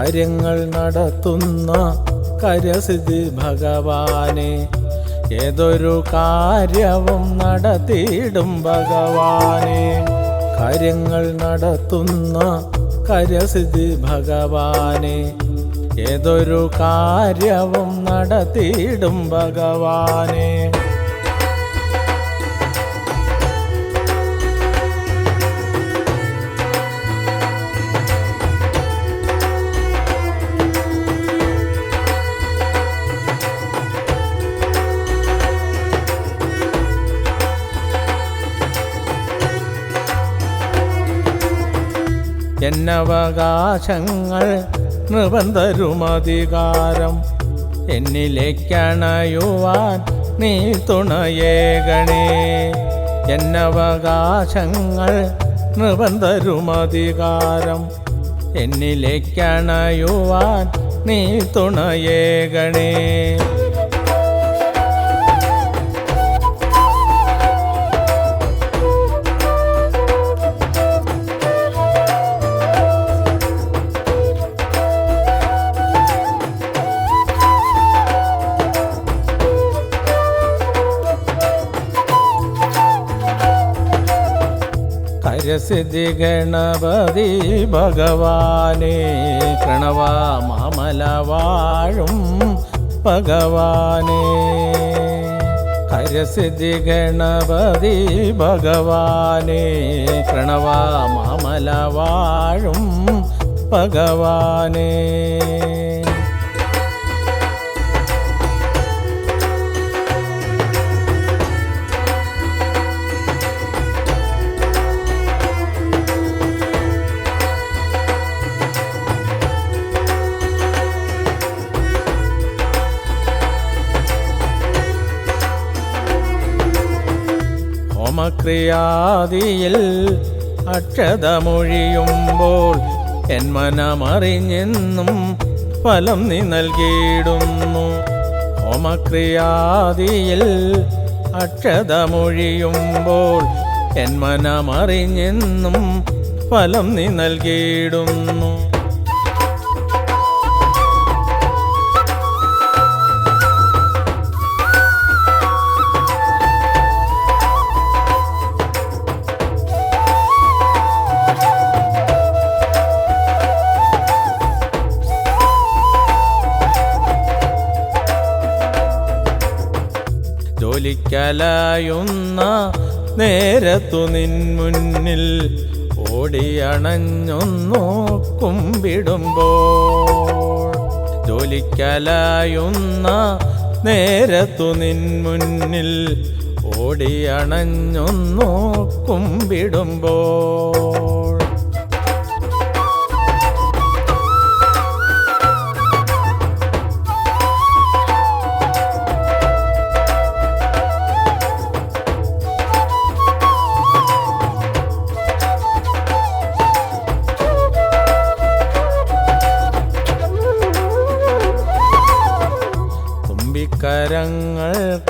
കാര്യങ്ങൾ നടത്തുന്ന കരസിദ്ധി ഭഗവാനെ. ഏതൊരു കാര്യവും നടത്തിയിടും ഭഗവാനെ. കാര്യങ്ങൾ നടത്തുന്ന കരസിദ്ധി ഭഗവാനെ. ഏതൊരു കാര്യവും നടത്തിയിടും ഭഗവാനെ. എന്നവകാശങ്ങൾ നിർബന്ധരുമധികാരം. എന്നിലേക്കണയുവാൻ നീ തുണയേകണേ. എന്നവകാശങ്ങൾ നിർബന്ധരുമധികാരം. എന്നിലേക്കണയുവാൻ നീ തുണയേകണേ. കരസിദ്ധി ഗണപതി ഭഗവാനെ പ്രണവ മാമല വാഴും ഭഗവാനെ കരസിദ്ധി ഗണപതി ഭഗവാനെ പ്രണവ മാമല വാഴും ഭഗവാനെ ഹോമക്രിയാദിയിൽ അക്ഷതമൊഴിയുമ്പോൾ എൻ മനമറിഞ്ഞെന്നും ഫലം നീ നൽകിയിടുന്നു. ഹോമക്രിയാദിയിൽ അക്ഷതമൊഴിയുമ്പോൾ എൻ മനമറിഞ്ഞെന്നും ഫലം നീ നൽകിയിടുന്നു. ജോലിക്കലായുന്ന നേരത്തു നിൻ മുന്നിൽ ഓടിയണഞ്ഞൊന്നു കുമ്പിടുമ്പോൾ. ജോലിക്കലായുന്ന നേരത്തു നിൻ മുന്നിൽ ഓടിയണഞ്ഞൊന്നു കുമ്പിടുമ്പോൾ.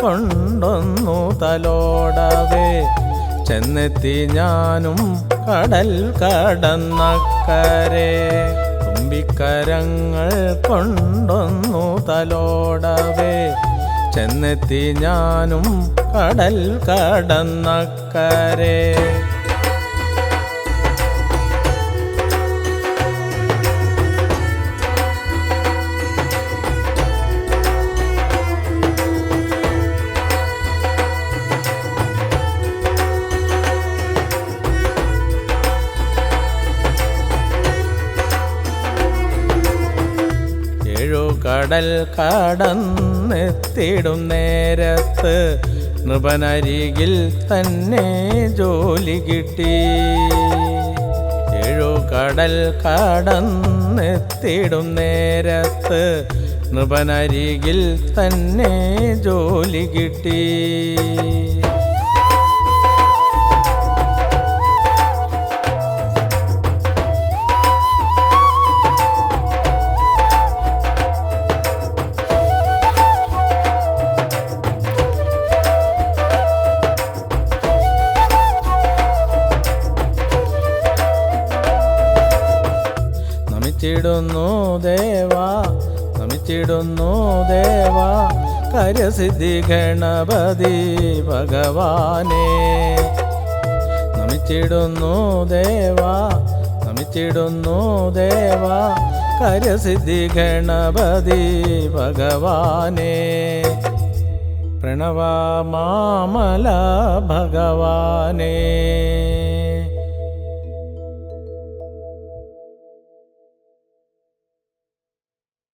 കൊണ്ടൊന്നു തലോടവേ. ചെന്നെത്തി ഞാനും കടൽ കടന്നക്കരെ. തുമ്പിക്കരങ്ങൾ കൊണ്ടൊന്നു തലോടവേ. ചെന്നെത്തി ഞാനും കടൽ കടന്നക്കരെ. കടൽ കടന്നെത്തിടും നേരത്ത് നൃപനരികിൽ തന്നെ ജോലി കിട്ടി. ഏഴു കടൽ കടന്നെത്തിടും നേരത്ത് നൃപനരികിൽ തന്നെ ജോലി കിട്ടി. നമിച്ചിടുന്നു ദേവാ നമിച്ചിടുന്നു ദേവാ. കരസിദ്ധി ഗണപതി ഭഗവാനെ. നമിച്ചിടുന്നു ദേവാ നമിച്ചിടുന്നു ദേവാ. കരസിദ്ധി ഗണപതി ഭഗവാനെ. പ്രണവ മാമല ഭഗവാനേ.